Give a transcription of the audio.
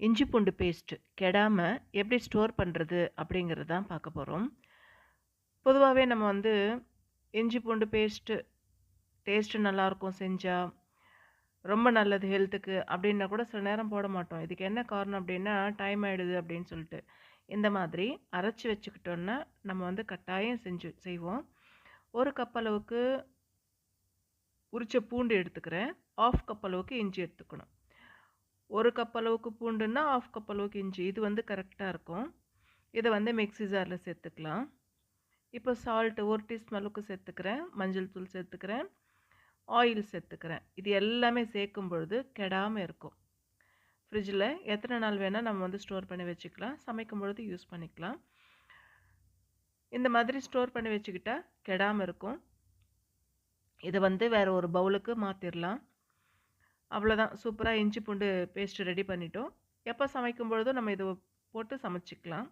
இஞ்சி பூண்டு பேஸ்ட்டு கெடாமல் எப்படி ஸ்டோர் பண்ணுறது அப்படிங்கிறது தான் பார்க்க போகிறோம் பொதுவாகவே நம்ம வந்து இஞ்சி பூண்டு பேஸ்ட்டு டேஸ்ட்டு நல்லாயிருக்கும் செஞ்சால் ரொம்ப நல்லது ஹெல்த்துக்கு அப்படின்னா கூட சில நேரம் போட மாட்டோம். இதுக்கு என்ன காரணம் அப்படின்னா டைம் ஆகிடுது அப்படின்னு சொல்லிட்டு. இந்த மாதிரி அரைச்சி வச்சுக்கிட்டோன்னா நம்ம வந்து கட்டாயம் செஞ்சு செய்வோம். ஒரு கப் அளவுக்கு உரிச்ச பூண்டு எடுத்துக்கிறேன். ஆஃப் கப் அளவுக்கு இஞ்சி எடுத்துக்கணும். ஒரு கப் அளவுக்கு பூண்டுன்னா ஆஃப் கப் அளவுக்கு இஞ்சி. இது வந்து கரெக்டாக இருக்கும். இதை வந்து மிக்ஸி ஜாரில் சேர்த்துக்கலாம். இப்போ சால்ட்டு ஒரு டீஸ்பூன் அளவுக்கு சேர்த்துக்கிறேன். மஞ்சள் தூள் சேர்த்துக்கிறேன். ஆயில் சேர்த்துக்கிறேன். இது எல்லாமே சேர்க்கும் பொழுது கெடாமல் இருக்கும். ஃப்ரிட்ஜில் எத்தனை நாள் வேணால் நம்ம வந்து ஸ்டோர் பண்ணி வச்சுக்கலாம். சமைக்கும் பொழுது யூஸ் பண்ணிக்கலாம். இந்த மாதிரி ஸ்டோர் பண்ணி வச்சுக்கிட்டால் கெடாமல் இருக்கும். இதை வந்து வேறு ஒரு பவுலுக்கு மாற்றிடலாம் அவ்வளோதான். சூப்பராக இஞ்சி பூண்டு பேஸ்ட்டு ரெடி பண்ணிட்டோம். எப்போ சமைக்கும் பொழுதும் நம்ம இதை போட்டு சமைச்சிக்கலாம்.